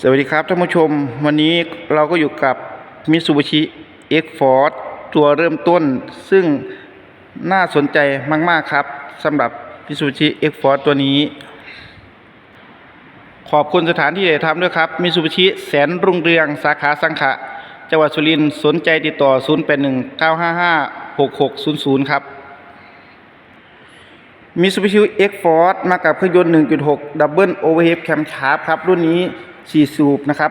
สวัสดีครับท่านผู้ชม วันนี้เราก็อยู่กับ Mitsubishi X-Force ตัวเริ่มต้น ซึ่งน่าสนใจมาก ๆ ครับสำหรับ Mitsubishi X-Force ตัวนี้ ขอบคุณสถานที่ถ่ายทำด้วยครับ Mitsubishi แสนรุ่งเรืองสาขาสังขะจังหวัดสุรินทร์สนใจติดต่อ 0819556600 ครับ Mitsubishi X-Force มากับเครื่องยนต์ 1.6 Double Overhead Camshaft ครับรุ่นนี้ 4 สูบนะครับ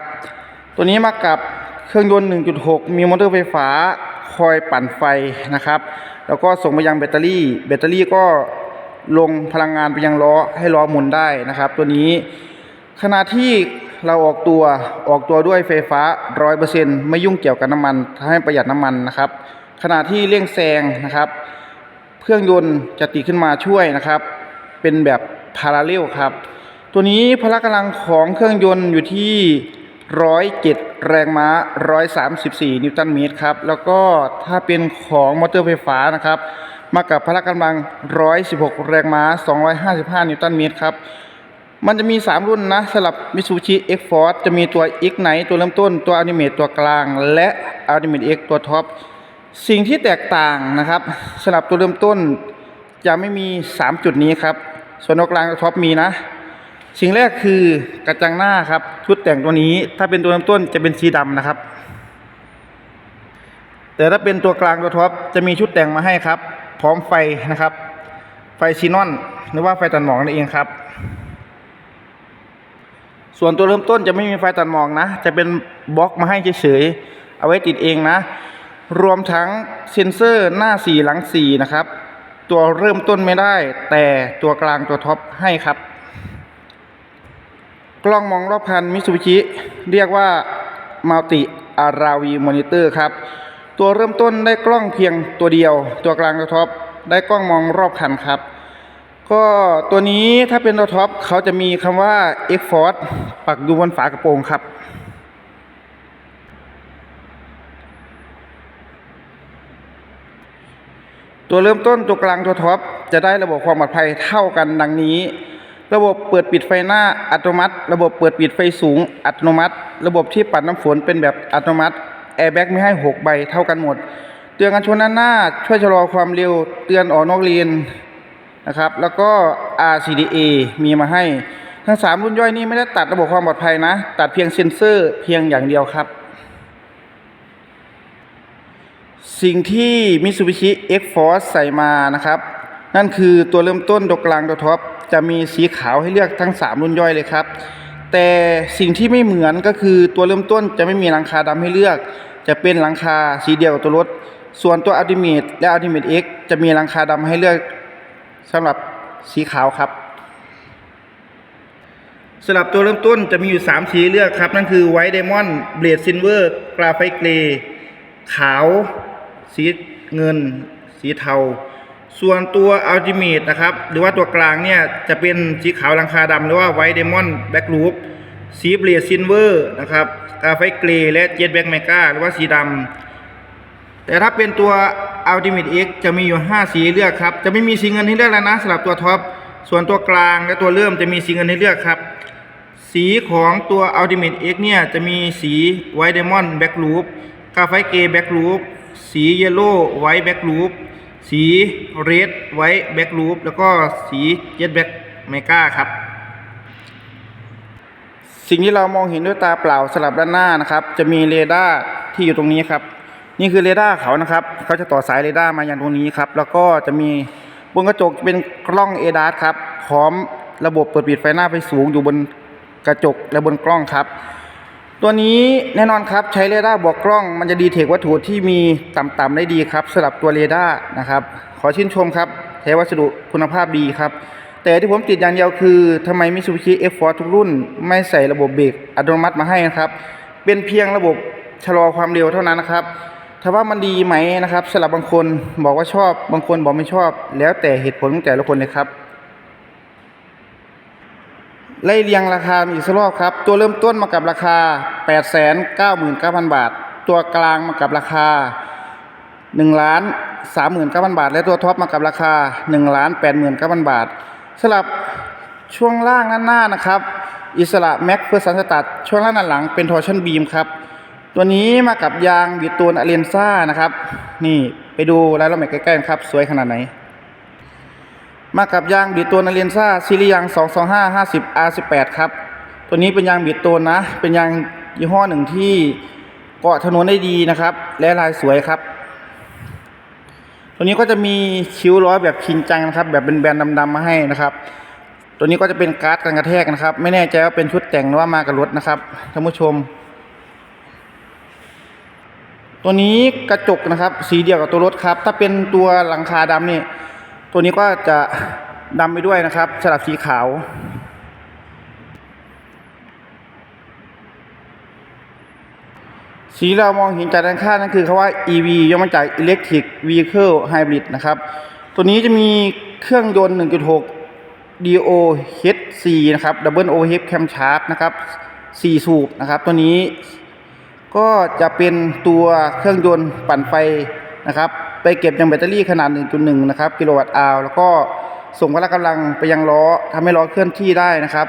ตัวนี้มากับเครื่องยนต์ 1.6 มีมอเตอร์ไฟฟ้าคอยปั่นไฟนะครับ แล้วก็ส่งไปยังแบตเตอรี่ แบตเตอรี่ก็ลงพลังงานไปยังล้อให้ล้อหมุนได้นะครับ ตัวนี้ขณะที่เราออกตัวออกตัวด้วยไฟฟ้า 100%ไม่ยุ่งเกี่ยวกับน้ำมันทำให้ประหยัดน้ำมันนะครับ ขณะที่เร่งแซงนะครับ เครื่องยนต์จะติดขึ้นมาช่วยนะครับ เป็นแบบพาราเรลครับ ตัวนี้พละกำลังของเครื่องยนต์อยู่ที่107แรงม้า134นิวตันเมตรครับ แล้วก็ถ้าเป็นของมอเตอร์ไฟฟ้านะครับ มากับพละกำลัง116แรงม้า255นิวตันเมตรครับ มันจะมี3รุ่นนะสำหรับ Mitsubishi X-Force จะมีตัว X ไหนตัวเริ่มต้นตัว Ultimate ตัวกลาง และ Ultimate X ตัวท็อปสิ่งที่แตกต่างนะครับสำหรับตัวเริ่มต้นจะไม่มี 3 จุดนี้ครับ ส่วนตัวกลางตัวท็อปมีนะ สิ่งแรกคือกระจังหน้าครับ ชุดแต่งตัวนี้ ถ้าเป็นตัวเริ่มต้นจะเป็นสีดำนะครับ แต่ถ้าเป็นตัวกลางตัวท็อปจะมีชุดแต่งมาให้ครับ พร้อมไฟนะครับ ไฟซีนอน หรือว่าไฟตัดหมอกนั่นเองครับ ส่วนตัวเริ่มต้นจะไม่มีไฟตัดหมอกนะ จะเป็นบล็อกมาให้เฉยๆเอาไว้ติดเองนะ รวมทั้งเซ็นเซอร์หน้า4หลัง4นะครับ ตัวเริ่มต้นไม่ได้ แต่ตัวกลางตัวท็อปให้ครับ กล้องมองรอบคันมิ t ูบิชิเรียกว่ามัลติอาราวีมอนิเตอร์ครับ ตัวเริ่มต้นได้กล้องเพียงตัวเดียว ตัวกลางตัวท็อปได้กล้องมองรอบคันครับ ก็ตัวนี้ถ้าเป็นตัวท็อปเขาจะมีคำว่า X Force ปักอยู่บนฝากระโปรงครับตัวเริ่มต้นตัวกลางตัวท็อปจะได้ระบบความปลอดภัยเท่ากันดังนี้ ระบบเปิดปิดไฟหน้าอัตโนมัติ ระบบเปิดปิดไฟสูงอัตโนมัติ ระบบที่ปัดน้ำฝนเป็นแบบอัตโนมัติแอร์แบ็กไม่ให้ 6 ใบเท่ากันหมด เตือนกันชนด้านหน้า ช่วยชะลอความเร็ว เตือนออกนอกเลนนะครับ แล้วก็ RCDA มีมาให้ ทั้ง 3 รุ่นย่อยนี้ไม่ได้ตัดระบบความปลอดภัยนะ ตัดเพียงเซ็นเซอร์เพียงอย่างเดียวครับ สิ่งที่ Mitsubishi X-Force ใส่มานะครับ นั่นคือตัวเริ่มต้นตัวกลางตัวท็อป จะมีสีขาวให้เลือกทั้ง 3 รุ่นย่อยเลยครับ แต่สิ่งที่ไม่เหมือนก็คือตัวเริ่มต้นจะไม่มีหลังคาดำให้เลือก จะเป็นหลังคาสีเดียวกับตัวรถ ส่วนตัว Ultimate และ Ultimate X จะมีหลังคาดำให้เลือกสำหรับสีขาวครับสำหรับตัวเริ่มต้นจะมีอยู่ 3 สีเลือกครับ นั่นคือไวท์ไดมอนด์เบลดซิลเวอร์กราไฟเกรขาว สีเงิน สีเทา ส่วนตัวอัลติเม e นะครับ หรือว่าตัวกลางเนี่ย จะเป็นสีขาวลังคาดำหรือว่าไวท์ไดมอนแบ็กลูปสีเบลดซิลเวอร์นะครับกาไฟเกรย์และเจ็ตแบ็กเมกาหรือว่าสีดำแต่ถ้าเป็นตัว Ultimate X จะมีอยู่ 5 สีเลือกครับ จะไม่มีสีเงินให้เลือกแล้วนะสำหรับตัวท็อป ส่วนตัวกลางและตัวเริ่มจะมีสีเงินให้เลือกครับ สีของตัว Ultimate X เนี่ย จะมีสี White Diamond Back Loop กาไฟเกย์ Back Loop สี Yellow White Back Loop สี Red White Back Loop แล้วก็สี Jet Black Mega ครับ สิ่งที่เรามองเห็นด้วยตาเปล่าสลับด้านหน้านะครับ จะมีเรดาร์ที่อยู่ตรงนี้ครับ นี่คือเรดาร์เขานะครับ เขาจะต่อสายเรดาร์มาอย่างตรงนี้ครับ แล้วก็จะมีบนกระจกเป็นกล้องเอดาร์ครับพร้อมระบบเปิดปิดไฟหน้าไฟสูงอยู่บนกระจกและบนกล้องครับ ตัวนี้แน่นอนครับใช้เรดาร์บวกกล้อง มันจะดีเทควัตถุที่มีต่ำๆได้ดีครับสำหรับตัวเรดาร์นะครับ ขอชื่นชมครับใช้วัสดุคุณภาพดีครับ แต่ที่ผมติดอย่างเดียวคือทำไมมิ t ูบิชิ F4 ทุกรุ่น ไม่ใส่ระบบเบรกอัตโนมัติมาให้นะครับ เป็นเพียงระบบชะลอความเร็วเท่านั้นนะครับถ้าว่ามันดีไหมนะครับสำหรับบางคนบอกว่าชอบ บางคนบอกไม่ชอบ แล้วแต่เหตุผลของแต่ละคนเลยครับ ไล่เรียงราคาอีกสักรอบครับ ตัวเริ่มต้นมากับราคา 899,000 บาท ตัวกลางมากับราคา1ล้าน39,000 บาท และตัวท็อปมากับราคา1ล้าน89,000 บาทสำหรับช่วงล่างด้านหน้านะครับ อิสระแม็กเพื่อสันสตัดช่วงล่างด้านหลังเป็นทอร์ชันบีมครับ ตัวนี้มากับยางบิตูนอเลนซ่านะครับ นี่ไปดูรายละเอียดใกล้ๆครับ สวยขนาดไหน มากับยางบิดตูนอเลนซ่าซีรีส์ยาง225 50 R18 ครับ ตัวนี้เป็นยางบิดตูนนะ เป็นยางยี่ห้อหนึ่งที่เกาะถนนได้ดีนะครับ และลายสวยครับ ตัวนี้ก็จะมีคิ้วล้อแบบชินจังนะครับ แบบเป็นแบนดำๆมาให้นะครับ ตัวนี้ก็จะเป็นการ์ดกันกระแทกนะครับ ไม่แน่ใจว่าเป็นชุดแต่งหรือว่ามากับรถนะครับท่านผู้ชม ตัวนี้กระจกนะครับ สีเดียวกับตัวรถครับ ถ้าเป็นตัวหลังคาดำนี่ ตัวนี้ก็จะดำไปด้วยนะครับ สลับสีขาว สีเรามองเห็นจากด้านข้างนั่นคือคำว่า EV ย่อมาจาก Electric Vehicle Hybrid นะครับ ตัวนี้จะมีเครื่องยนต์ 1.6 DO H4 นะครับ Double Overhead Camshaft นะครับ4สูบนะครับ ตัวนี้ก็จะเป็นตัวเครื่องยนต์ปั่นไฟ นะครับ ไปเก็บยังแบตเตอรี่ขนาด 1.1 นะครับกิโลวัตต์อาวแล้วก็ส่งพละกำลังไปยังล้อทำให้ล้อเคลื่อนที่ได้นะครับ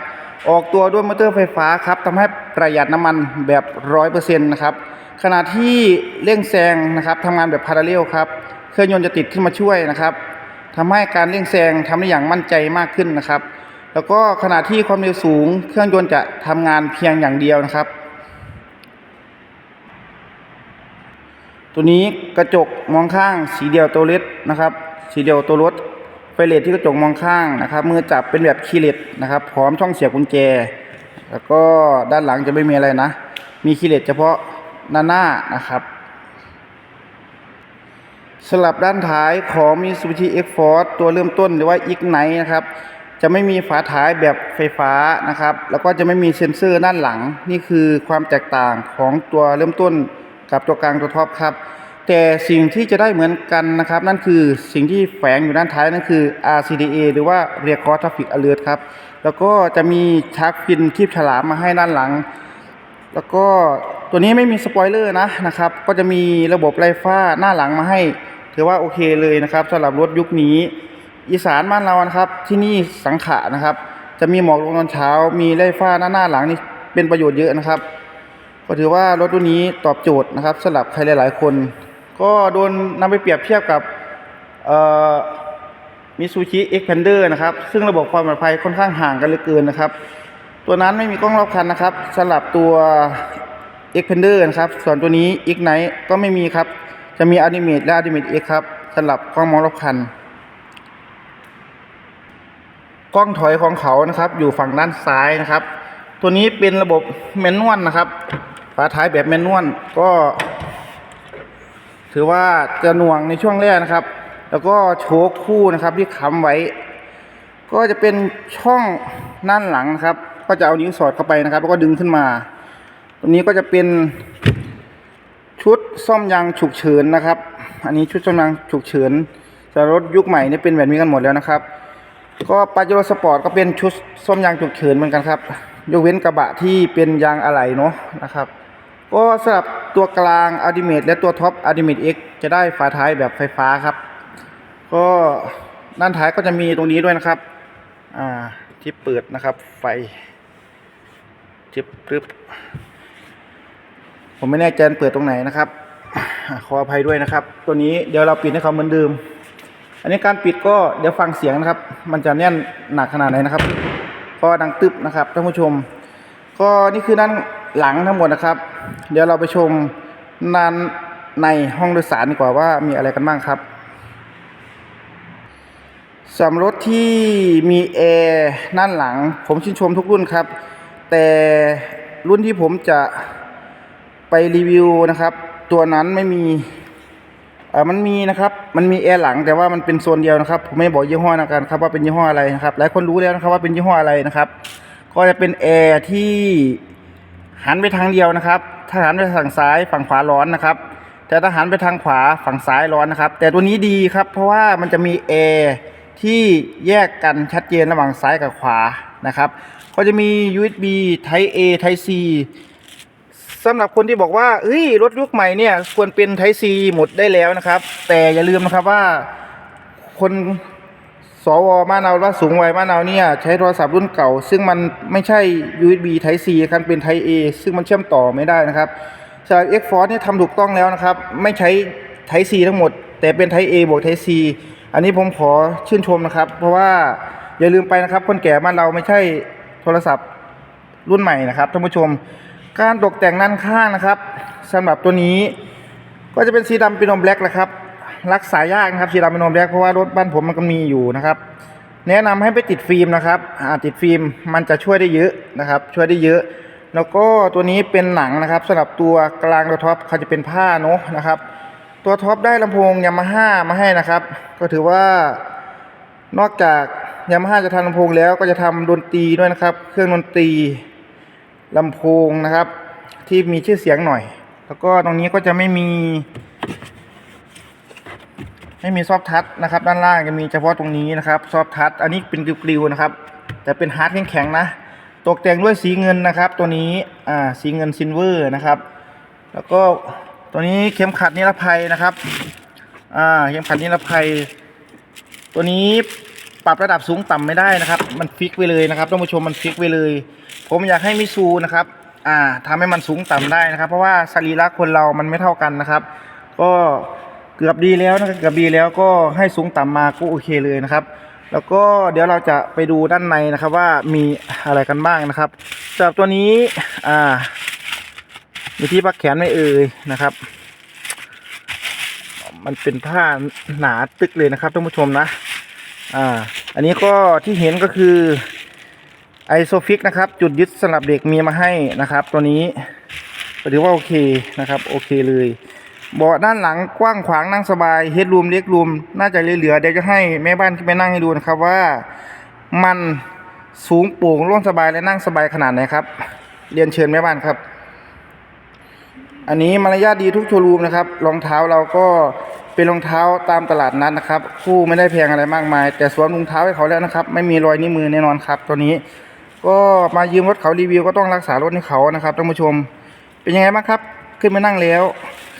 ออกตัวด้วยมอเตอร์ไฟฟ้าครับทำให้ประหยัดน้ำมันแบบ 100%นะครับขณะที่เร่งแซงนะครับทำงานแบบพาราเรลครับเครื่องยนต์จะติดขึ้นมาช่วยนะครับทำให้การเร่งแซงทำได้อย่างมั่นใจมากขึ้นนะครับ แล้วก็ขณะที่ความเร็วสูง เครื่องยนต์จะทำงานเพียงอย่างเดียวนะครับ ตัวนี้กระจกมองข้างสีเดียวตัวเล็ดนะครับ สีเดียวตัวรถไฟเลสที่กระจกมองข้างนะครับ มือจับเป็นแบบคีเลสนะครับ พร้อมช่องเสียบกุญแจ แล้วก็ด้านหลังจะไม่มีอะไรนะ มีคีเลสเฉพาะหน้าหน้านะครับสลับด้านท้ายของ Mitsubishi X-Force ตัวเริ่มต้นหรือว่า Ignite นะครับ จะไม่มีฝาท้ายแบบไฟฟ้านะครับ แล้วก็จะไม่มีเซ็นเซอร์ด้านหลัง นี่คือความแตกต่างของตัวเริ่มต้น กับตัวกลางตัวท็อปครับ แต่สิ่งที่จะได้เหมือนกันนะครับ นั่นคือสิ่งที่แฝงอยู่ด้านท้ายนั่นคือ RCDA หรือว่า Rear Cross Traffic Alert ครับ แล้วก็จะมีชาร์กฟินคีบฉลามมาให้ด้านหลัง แล้วก็ตัวนี้ไม่มีสปอยเลอร์นะนะครับ ก็จะมีระบบไล่ฟ้าหน้าหลังมาให้ ถือว่าโอเคเลยนะครับสำหรับรถยุคนี้ อีสานบ้านเรานะครับ ที่นี่สังขะนะครับ จะมีหมอกลงตอนเช้า มีไล่ฟ้าหน้าหน้าหลังนี่เป็นประโยชน์เยอะนะครับ ก็ถือว่ารถรุ่นนี้ตอบโจทย์นะครับสำหรับใครหลาย ๆ คน ก็โดนนำไปเปรียบเทียบกับมิซูชิเอ็กแพนเดอร์นะครับ ซึ่งระบบความปลอดภัยค่อนข้างห่างกันเหลือเกินนะครับ ตัวนั้นไม่มีกล้องรอบคันนะครับสำหรับตัว x p e n d e r นะครับ ส่วนตัวนี้ Ignite ก็ไม่มีครับ จะมี Ultimate และ Ultimate X ครับสำหรับกล้องมองรอบคัน กล้องถอยของเขานะครับ อยู่ฝั่งด้านซ้ายนะครับ ตัวนี้เป็นระบบแมนนวลนะครับ ฝาท้ายแบบแมนนวลก็ ถือว่าจะหน่วงในช่วงแรกนะครับ แล้วก็โชคคู่นะครับที่ค้ำไว้ ก็จะเป็นช่องด้านหลังนะครับ ก็จะเอานิ้วสอดเข้าไปนะครับ แล้วก็ดึงขึ้นมา ตรงนี้ก็จะเป็นชุดซ่อมยางฉุกเฉินนะครับ อันนี้ชุดซ่อมยางฉุกเฉินแต่รถยุคใหม่นี่เป็นแบบนี้กันหมดแล้วนะครับ ก็ปาเจโรสปอร์ตก็เป็นชุดซ่อมยางฉุกเฉินเหมือนกันครับ ยกเว้นกระบะที่เป็นยางอะไหล่เนาะนะครับ ก็สำหรับตัวกลาง Ultimate และตัวท็อป Ultimate X จะได้ฝาท้ายแบบไฟฟ้าครับ ก็ด้านท้ายก็จะมีตรงนี้ด้วยนะครับ อ่าที่เปิดนะครับไฟจิบปึ๊บผมไม่แน่ใจเปิดตรงไหนนะครับ ขออภัยด้วยนะครับ ตัวนี้เดี๋ยวเราปิดให้เขาเหมือนเดิม อันนี้การปิดก็เดี๋ยวฟังเสียงนะครับ มันจะแน่นหนักขนาดไหนนะครับ ก็ดังตึบนะครับท่านผู้ชม ก็นี่คือด้าน หลังทั้งหมดนะครับ เดี๋ยวเราไปชมด้านในห้องโดยสารดีกว่าว่ามีอะไรกันบ้างครับสำหรับรถที่มีแอร์ด้านหลัง ผมชื่นชมทุกรุ่นครับ แต่รุ่นที่ผมจะไปรีวิวนะครับ ตัวนั้นไม่มีเออมันมีนะครับ มันมีแอร์หลังแต่ว่ามันเป็นโซนเดียวนะครับ ผมไม่บอกยี่ห้อนะกันครับว่าเป็นยี่ห้ออะไรนะครับ หลายคนรู้แล้วนะครับว่าเป็นยี่ห้ออะไรนะครับ ก็จะเป็นแอร์ที่ หันไปทางเดียวนะครับ ถ้าหันไปทางซ้ายฝั่งขวาร้อนนะครับ แต่ถ้าหันไปทางขวาฝั่งซ้ายร้อนนะครับ แต่ตัวนี้ดีครับ เพราะว่ามันจะมีแอร์ที่แยกกันชัดเจนระหว่างซ้ายกับขวานะครับ ก็จะมี USB Type A Type C สำหรับคนที่บอกว่าเฮ้ยรถยุคใหม่เนี่ยควรเป็น Type C หมดได้แล้วนะครับ แต่อย่าลืมนะครับว่าคน สวบ้านเราว่าสูงวัยบ้านเราเนี่ยใช้โทรศัพท์รุ่นเก่า ซึ่งมันไม่ใช่ USB Type C ครับเป็น Type A ซึ่งมันเชื่อมต่อไม่ได้นะครับสำหรับ X Force เนี่ยทำถูกต้องแล้วนะครับ ไม่ใช้ Type C ทั้งหมด แต่เป็น Type A บวก Type C อันนี้ผมขอชื่นชมนะครับ เพราะว่าอย่าลืมไปนะครับ คนแก่บ้านเราไม่ใช่โทรศัพท์รุ่นใหม่นะครับท่านผู้ชม การตกแต่งด้านข้างนะครับสำหรับตัวนี้ก็จะเป็นสีดำเป็นนมแบล็กแหละครับ รักษายากนะครับสีดำเป็นนมแบล็กเพราะว่ารถบ้านผมมันก็มีอยู่นะครับ แนะนำให้ไปติดฟิล์มนะครับอ่าติดฟิล์มมันจะช่วยได้เยอะนะครับ ช่วยได้เยอะ แล้วก็ตัวนี้เป็นหนังนะครับสำหรับตัวกลางตัวท็อปเขาจะเป็นผ้าเนาะนะครับ ตัวท็อปได้ลำโพงยามาฮ่ามาให้นะครับ ก็ถือว่านอกจากยามาฮ่าจะทำลำโพงแล้วก็จะทำดนตรีด้วยนะครับ เครื่องดนตรีลำโพงนะครับ ที่มีชื่อเสียงหน่อย แล้วก็ตรงนี้ก็จะไม่มี ไม่มีซอฟทัชนะครับ ด้านล่างจะมีเฉพาะตรงนี้นะครับซอฟทัชอันนี้เป็นกริวๆนะครับ แต่เป็นฮาร์ดแข็งๆนะ ตกแต่งด้วยสีเงินนะครับ ตัวนี้อ่าสีเงินซิลเวอร์นะครับ แล้วก็ตัวนี้เข็มขัดนิรภัยนะครับอ่าเข็มขัดนิรภัย ตัวนี้ปรับระดับสูงต่ำไม่ได้นะครับ มันฟิกไว้เลยนะครับท่านผู้ชมมันฟิกไว้เลย ผมอยากให้มิซูนะครับอ่าทำให้มันสูงต่ำได้นะครับ เพราะว่าสรีระคนเรามันไม่เท่ากันนะครับ ก็ เกือบดีแล้วนะครับเกือบดีแล้วก็ให้สูงต่ำมาก็โอเคเลยนะครับ แล้วก็เดี๋ยวเราจะไปดูด้านในนะครับว่ามีอะไรกันบ้างนะครับสำหรับตัวนี้อ่ามีที่พักแขนไม่เอ่ยนะครับ มันเป็นผ้าหนาตึกเลยนะครับท่านผู้ชมนะอ่าอันนี้ก็ที่เห็นก็คือไอโซฟิกนะครับ จุดยึดสำหรับเด็กมีมาให้นะครับ ตัวนี้ถือว่าโอเคนะครับ โอเคเลย เบาะด้านหลังกว้างขวางนั่งสบายเฮดรูมเล็กรูมน่าจะเหลือเดี๋ยวจะให้แม่บ้านขึ้นไปนั่งให้ดูนะครับว่ามันสูงโปร่งโล่งสบายและนั่งสบายขนาดไหนครับ เรียนเชิญแม่บ้านครับ อันนี้มารยาทดีทุกโชว์รูมนะครับรองเท้าเราก็เป็นรองเท้าตามตลาดนัดนะครับ คู่ไม่ได้แพงอะไรมากมาย แต่สวมรองเท้าให้เขาแล้วนะครับ ไม่มีรอยนิ้วมือแน่นอนครับ ตัวนี้ ก็มายืมรถเขารีวิวก็ต้องรักษารถให้เขานะครับท่านผู้ชม เป็นยังไงบ้างครับ ขึ้นมานั่งแล้ว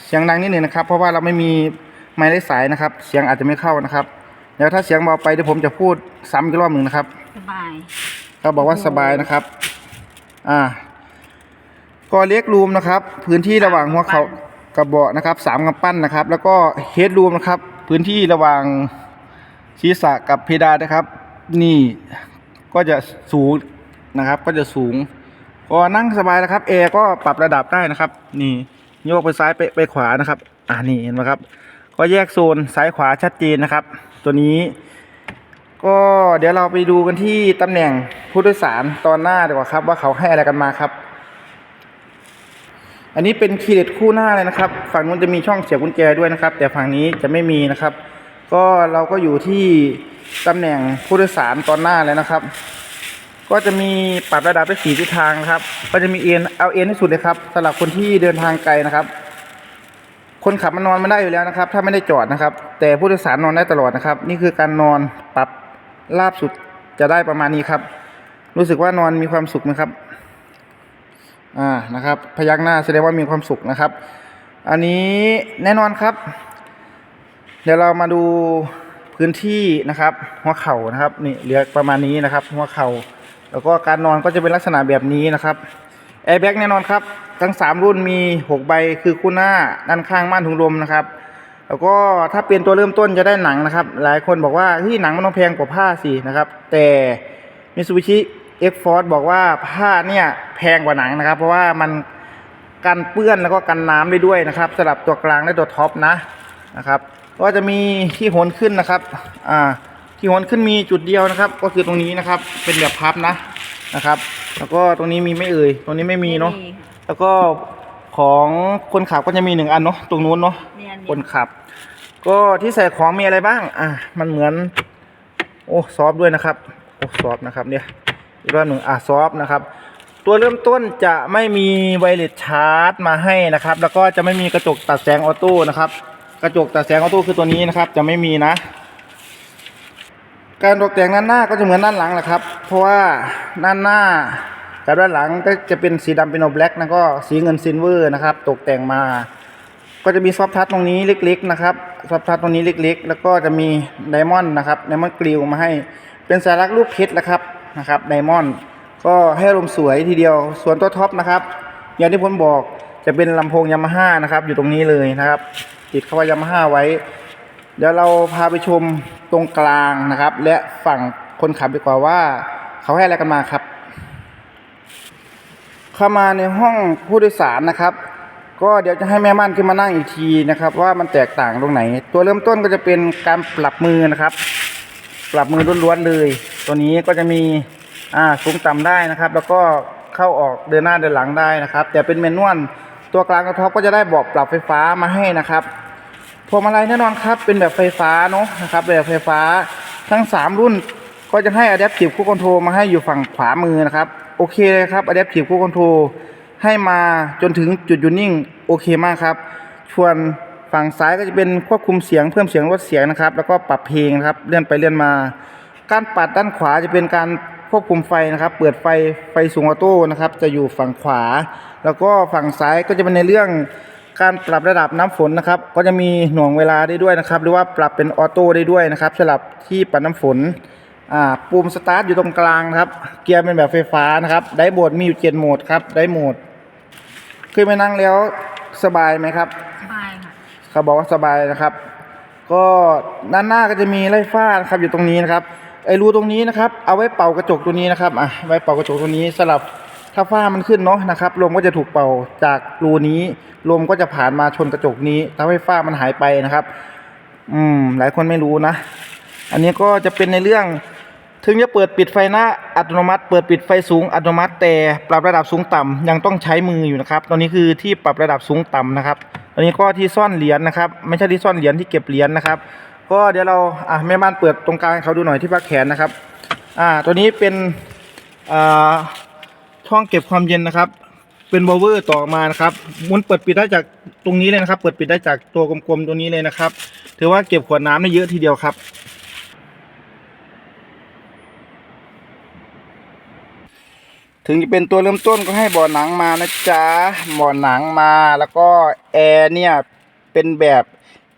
เสียงดังนิดหนึ่งนะครับ เพราะว่าเราไม่มีไม้ไร้สายนะครับ เสียงอาจจะไม่เข้านะครับเดี๋ยวถ้าเสียงเบาไปเดี๋ยวผมจะพูดซ้ำอีกรอบหนึ่งนะครับ สบายเขาบอกว่าสบายนะครับ อ่าก็เล็กรูมนะครับ พื้นที่ระหว่างหัวเขากับเบาะนะครับสามกำปั้นนะครับ แล้วก็เฮดรูมนะครับ พื้นที่ระหว่างศีรษะกับเพดานนะครับ นี่ก็จะสูงนะครับ ก็จะสูงก็นั่งสบายแล้วครับแอร์ก็ปรับระดับได้นะครับ นี่ โยกไปซ้ายไปไปขวานะครับ อ่านี่เห็นไหมครับ ก็แยกโซนซ้ายขวาชัดเจนนะครับ ตัวนี้ ก็เดี๋ยวเราไปดูกันที่ตำแหน่งผู้โดยสารตอนหน้าดีกว่าครับ ว่าเขาให้อะไรกันมาครับ อันนี้เป็นคีย์เลตคู่หน้าเลยนะครับ ฝั่งนู้นจะมีช่องเสียบกุญแจด้วยนะครับ แต่ฝั่งนี้จะไม่มีนะครับ ก็เราก็อยู่ที่ตำแหน่งผู้โดยสารตอนหน้าเลยนะครับ ก็จะมีปรับระดับได้สี่ทิศทางนะครับ ก็จะมีเอ็นเอาเอ็นที่สุดเลยครับสำหรับคนที่เดินทางไกลนะครับ คนขับมันนอนไม่ได้อยู่แล้วนะครับ ถ้าไม่ได้จอดนะครับ แต่ผู้โดยสารนอนได้ตลอดนะครับ นี่คือการนอนปรับลาบสุดจะได้ประมาณนี้ครับ รู้สึกว่านอนมีความสุขไหมครับ อ่านะครับ พยักหน้าแสดงว่ามีความสุขนะครับ อันนี้แน่นอนครับ เดี๋ยวเรามาดูพื้นที่นะครับ หัวเข่านะครับ นี่เหลือประมาณนี้นะครับ หัวเข่า แล้วก็การนอนก็จะเป็นลักษณะแบบนี้นะครับแอร์แบ็กแน่นอนครับ ทั้ง 3 รุ่นมี 6 ใบคือคู่หน้าด้านข้างม่านถุงลมนะครับ แล้วก็ถ้าเป็นตัวเริ่มต้นจะได้หนังนะครับ หลายคนบอกว่าที่หนังมันต้องแพงกว่าผ้าสินะครับ แต่มิซูบิชิเอ็กฟอร์บอกว่าผ้าเนี่ยแพงกว่าหนังนะครับ เพราะว่ามันกันเปื้อนแล้วก็กันน้ำได้ด้วยนะครับสำหรับตัวกลางและตัวท็อปนะนะครับ ก็จะมีที่โหนขึ้นนะครับอ่า ที่โหนขึ้นมีจุดเดียวนะครับ ก็คือตรงนี้นะครับ เป็นแบบพับนะนะครับ แล้วก็ตรงนี้มีไม่เอ่ยตรงนี้ไม่มีเนาะแล้วก็ของคนขับก็จะมีหนึ่งอันเนาะตรงนู้นเนาะเนี่ยคนขับ ก็ที่ใส่ของมีอะไรบ้าง อะมันเหมือน โอ้ซอฟต์ด้วยนะครับโอ้ซอฟต์นะครับเนี่ยอีกรอบหนึ่งอะซอฟต์นะครับ ตัวเริ่มต้นจะไม่มีไวเลสชาร์จมาให้นะครับ แล้วก็จะไม่มีกระจกตัดแสงออโต้นะครับ กระจกตัดแสงออโต้คือตัวนี้นะครับ จะไม่มีนะ การตกแต่งด้านหน้าก็จะเหมือนด้านหลังแหละครับ เพราะว่าด้านหน้ากับด้านหลังก็จะเป็นสีดำเป็นโอแบล็กแล้วก็สีเงินซิลเวอร์นะครับ ตกแต่งมา ก็จะมีซอฟทัชตรงนี้เล็ก ๆ นะครับซอฟทัชตรงนี้เล็ก ๆ แล้วก็จะมีไดมอนด์นะครับไดมอนด์กริลมาให้เป็นสัญลักรูปเพชรนะครับนะครับไดมอนด์ก็ให้อารมสวยทีเดียวส่วนตัวท็อปนะครับอย่างที่ผมบอกจะเป็นลำโพงยามาฮ่านะครับ อยู่ตรงนี้เลยนะครับ ติดคำว่ายามาฮ่าไว้ เดี๋ยวเราพาไปชมตรงกลางนะครับ และฝั่งคนขับดีกว่าว่า เขาให้อะไรกันมาครับ เข้ามาในห้องผู้โดยสารนะครับ ก็เดี๋ยวจะให้แม่ม่านขึ้นมานั่งอีกทีนะครับ ว่ามันแตกต่างตรงไหน ตัวเริ่มต้นก็จะเป็นการปรับมือนะครับ ปรับมือล้วนๆเลย ตัวนี้ก็จะมีอ่าสูงต่ำได้นะครับ แล้วก็เข้าออกเดินหน้าเดินหลังได้นะครับ แต่เป็นเมนวลตัวกลางกระท็อปก็จะได้บาะปรับไฟฟ้ามาให้นะครับ วงมาลัยแน่นอนครับ เป็นแบบไฟฟ้าเนาะนะครับ แบบไฟฟ้าทั้ง 3 รุ่นก็จะให้ Adaptive Cruise Control มาให้อยู่ฝั่งขวามือนะครับ โอเคเลยครับ Adaptive Cruise Control ให้มาจนถึงจุดหยุดนิ่งโอเคมากครับส่วนฝั่งซ้ายก็จะเป็นควบคุมเสียงเพิ่มเสียงลดเสียงนะครับ แล้วก็ปรับเพลงนะครับเลื่อนไปเลื่อนมา การปัดด้านขวาจะเป็นการควบคุมไฟนะครับ เปิดไฟไฟสูงออโต้นะครับ จะอยู่ฝั่งขวา แล้วก็ฝั่งซ้ายก็จะเป็นในเรื่อง การปรับระดับน้ำฝนนะครับ ก็จะมีหน่วงเวลาได้ด้วยนะครับ หรือว่าปรับเป็นออโต้ได้ด้วยนะครับสำหรับที่ปัดน้ำฝนอ่าปุ่มสตาร์ทอยู่ตรงกลางนะครับ เกียร์เป็นแบบไฟฟ้านะครับได้โหมดมีอยู่เจ็ดโหมดครับได้โหมดเคยไปนั่งแล้วสบายไหมครับสบายค่ะเขาบอกว่าสบายนะครับ ก็ด้านหน้าก็จะมีไล่ฟ้านะครับอยู่ตรงนี้นะครับไอ้รูตรงนี้นะครับ เอาไว้เป่ากระจกตัวนี้นะครับอะไว้เป่ากระจกตัวนี้สลับ ถ้าฟ้ามันขึ้นเนาะนะครับลมก็จะถูกเป่าจากรูนี้ลมก็จะผ่านมาชนกระจกนี้ทำให้ฟ้ามันหายไปนะครับ อืม หลายคนไม่รู้นะ อันนี้ก็จะเป็นในเรื่อง ถึงจะเปิดปิดไฟหน้าอัตโนมัติ เปิดปิดไฟสูงอัตโนมัติ แต่ปรับระดับสูงต่ำยังต้องใช้มืออยู่นะครับ ตอนนี้คือที่ปรับระดับสูงต่ำนะครับตอนนี้ก็ที่ซ่อนเหรียญนะครับ ไม่ใช่ที่ซ่อนเหรียญที่เก็บเหรียญนะครับ ก็เดี๋ยวเราอะแม่บ้านเปิดตรงกลางให้เขาดูหน่อยที่พักแขนนะครับ อ่า ตัวนี้เป็นอ่า ช่องเก็บความเย็นนะครับ เป็นบอเวอร์ต่อมานะครับมุนเปิดปิดได้จากตรงนี้เลยนะครับ เปิดปิดได้จากตัวกลมๆตัวนี้เลยนะครับ ถือว่าเก็บขวดน้ำได้เยอะทีเดียวครับถึงจะเป็นตัวเริ่มต้นก็ให้เบ่อหนังมานะจ๊ะเบ่อหนังมาแล้วก็แอร์เนี่ยเป็นแบบ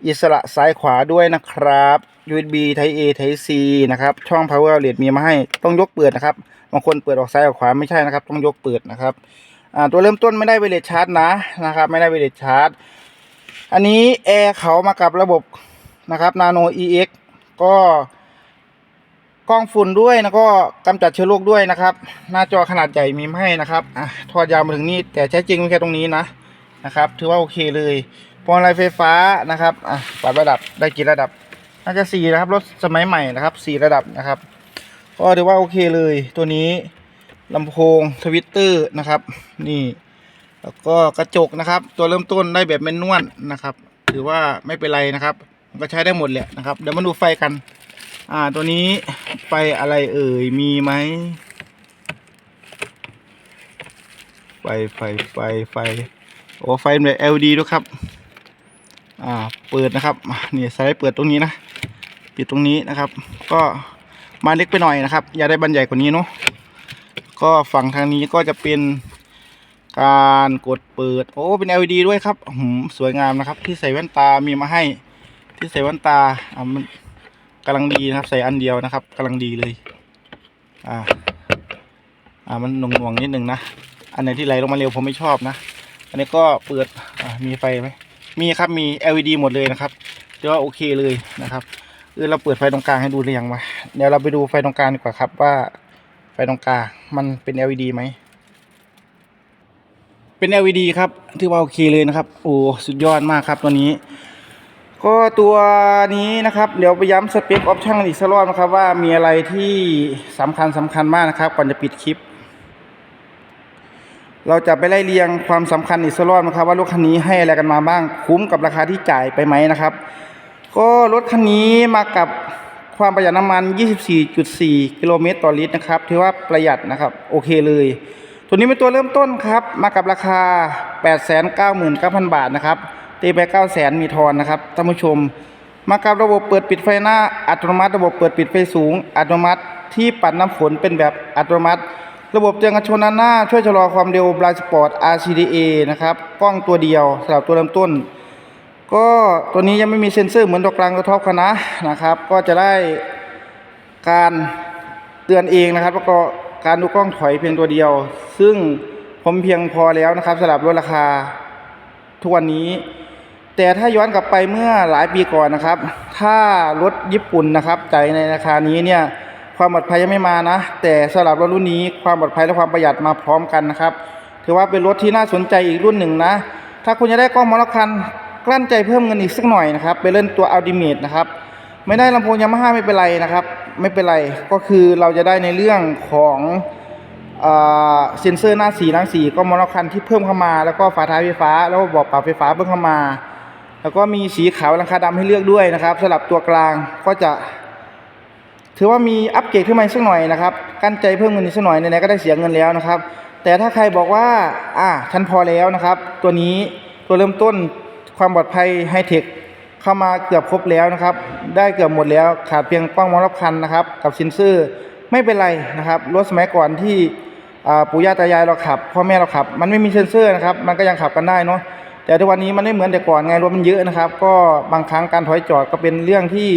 อิสระซ้ายขวาด้วยนะครับ USB Type A Type C นะครับ ช่อง power outlet มีมาให้ต้องยกเปิดนะครับบางคนเปิดออกซ้ายออกขวาไม่ใช่นะครับ ต้องยกเปิดนะครับตัวเริ่มต้นไม่ได้ไวเลชาร์จนะนะครับ ไม่ได้ไวเลชาร์จอันนี้แอร์เขามากับระบบนะครับ Nano EX ก็กล้องฝุ่นด้วยแล้วก็กำจัดเชื้อโรคด้วยนะครับ หน้าจอขนาดใหญ่มีมาให้นะครับอะทอดยาวมาถึงนี่แต่ใช้จริงมีแค่ตรงนี้นะนะครับ ถือว่าโอเคเลย พวงมาลัยไฟฟ้านะครับอะปรับระดับได้กี่ระดับน่าจะสี่นะครับรถสมัยใหม่นะครับสี่ระดับนะครับก็ถือว่าโอเคเลยตัวนี้ลำโพงทวิตเตอร์นะครับ นี่ แล้วก็กระจกนะครับ ตัวเริ่มต้นได้แบบแมนนวลนะครับ ถือว่าไม่เป็นไรนะครับ มันก็ใช้ได้หมดแหละนะครับ เดี๋ยวมาดูไฟกัน อ่า ตัวนี้ไฟอะไรเอ่ย มีไหม ไฟ ไฟ ไฟ ไฟ โอ้ ไฟแบบ LED ด้วยครับ อ่าเปิดนะครับนี่สไลด์เปิดตรงนี้นะปิดตรงนี้นะครับ ก็มาเล็กไปหน่อยนะครับ อย่าได้บันใหญ่กว่านี้เนาะก็ฝั่งทางนี้ก็จะเป็นการกดเปิดโอ้เป็น LED ด้วยครับหืมสวยงามนะครับ ที่ใส่แว่นตามีมาให้ ที่ใส่แว่นตาอ่ามันกำลังดีนะครับ ใส่อันเดียวนะครับกำลังดีเลย อ่า อ่ามันหน่วงหน่วงๆนิดนึงนะอันไหนที่ไหลลงมาเร็วผมไม่ชอบนะ อันนี้ก็เปิดอ่ามีไฟไหม มีครับมี LED หมดเลยนะครับเดี๋ยวว่าโอเคเลยนะครับเออเราเปิดไฟตรงกลางให้ดูหรือยังวะเดี๋ยวเราไปดูไฟตรงกลางดีกว่าครับว่าไฟตรงกลางมันเป็น LED ไหมเป็น LED ครับถือว่าโอเคเลยนะครับโอ้สุดยอดมากครับตัวนี้ ก็ตัวนี้นะครับเดี๋ยวไปย้ำสเปคออปชั่นอีกสักรอบนะครับว่ามีอะไรที่สำคัญสำคัญมากนะครับก่อนจะปิดคลิป เราจะไปไล่เรียงความสำคัญอีกสักรอบนะครับ ว่ารถคันนี้ให้อะไรกันมาบ้าง คุ้มกับราคาที่จ่ายไปไหมนะครับ ก็รถคันนี้มากับความประหยัดน้ำมัน 24.4 กิโลเมตรต่อลิตรนะครับถือว่าประหยัดนะครับ โอเคเลย ตัวนี้เป็นตัวเริ่มต้นครับ มากับราคา 899,000 บาทนะครับตีไป 900,000 มีทอนนะครับท่านผู้ชม มากับระบบเปิดปิดไฟหน้าอัตโนมัติ ระบบเปิดปิดไฟสูง อัตโนมัติที่ปัดน้ำฝนเป็นแบบอัตโนมัติ ระบบเตือนกันชนด้านหน้า ช่วยชะลอความเร็วบลายสปอร์ต RCDA นะครับ กล้องตัวเดียวสำหรับตัวเริ่มต้น ก็ตัวนี้ยังไม่มีเซ็นเซอร์เหมือนตัวกลางตัวท็อปคณะนะครับ ก็จะได้การเตือนเองนะครับ แล้วก็การดูกล้องถอยเพียงตัวเดียว ซึ่งผมเพียงพอแล้วนะครับสำหรับลดราคาทุกวันนี้ แต่ถ้าย้อนกลับไปเมื่อหลายปีก่อนนะครับ ถ้ารถญี่ปุ่นนะครับจ่ายในราคานี้เนี่ย ความปลอดภัยยังไม่มานะ แต่สำหรับรถรุ่นนี้ความปลอดภัยและความประหยัดมาพร้อมกันนะครับ ถือว่าเป็นรถที่น่าสนใจอีกรุ่นหนึ่งนะ ถ้าคุณจะได้กล้องมอลคันกลั้นใจเพิ่มเงินอีกสักหน่อยนะครับไปเล่นตัว Ultimate นะครับไม่ได้ลำโพงยามาฮ่าไม่เป็นไรนะครับ ไม่เป็นไรก็คือเราจะได้ในเรื่องของเซ็นเซอร์หน้าสีหลังสีก็มอลคันที่เพิ่มเข้ามา แล้วก็ฝาท้ายไฟฟ้า แล้วก็บอกปรับไฟฟ้าเพิ่มเข้ามา แล้วก็มีสีขาวลังคาดำให้เลือกด้วยนะครับสำหรับตัวกลางก็จะ ถือว่ามีอัปเกรดขึ้นมาสักหน่อยนะครับ กั้นใจเพิ่มเงินสักหน่อยไหนๆก็ได้เสียเงินแล้วนะครับ แต่ถ้าใครบอกว่า อ่าฉันพอแล้วนะครับ ตัวนี้ตัวเริ่มต้นความปลอดภัยไฮเทคเข้ามาเกือบครบแล้วนะครับ ได้เกือบหมดแล้วขาดเพียงกล้องมองรอบคันนะครับ กับซ็นเซอร์ไม่เป็นไรนะครับรถสมัยก่อนที่ปู่ย่าตายายเราขับพ่อแม่เราขับ มันไม่มีเซ็นเซอร์นะครับ มันก็ยังขับกันได้เนาะแต่ทุกวันนี้มันไม่เหมือนแต่ก่อนไงรถมันเยอะนะครับ ก็บางครั้งการถอยจอดก็เป็นเรื่องที่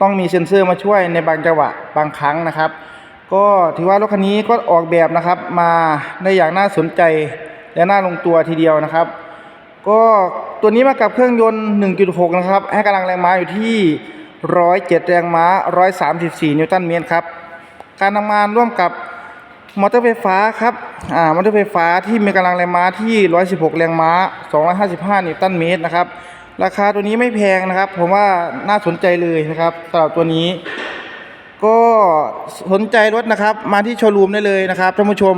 ต้องมีเซ็นเซอร์มาช่วยในบางจังหวะบางครั้งนะครับ ก็ถือว่ารถคันนี้ก็ออกแบบนะครับ มาได้อย่างน่าสนใจและน่าลงตัวทีเดียวนะครับ ก็ตัวนี้มากับเครื่องยนต์ 1.6 นะครับ ให้กำลังแรงม้าอยู่ที่ 107 แรงม้า 134 นิวตันเมตรครับ การทำงานร่วมกับมอเตอร์ไฟฟ้าครับอ่ามอเตอร์ไฟฟ้าที่มีกำลังแรงม้าที่ 116 แรงม้า 255 นิวตันเมตรนะครับ ราคาตัวนี้ไม่แพงนะครับ ผมว่าน่าสนใจเลยนะครับสำหรับตัวนี้ ก็สนใจรถนะครับ มาที่โชว์รูมได้เลยนะครับท่านผู้ชม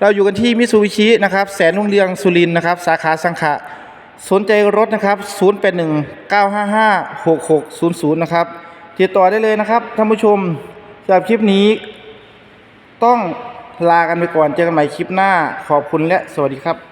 เราอยู่กันที่มิซูบิชินะครับ แสนรุ่งเรืองสุรินนะครับ สาขาสังขะสนใจรถนะครับ 081 955 6600 นะครับ ติดต่อได้เลยนะครับท่านผู้ชมสำหรับคลิปนี้ ต้องลากันไปก่อน เจอกันใหม่คลิปหน้า ขอบคุณและสวัสดีครับ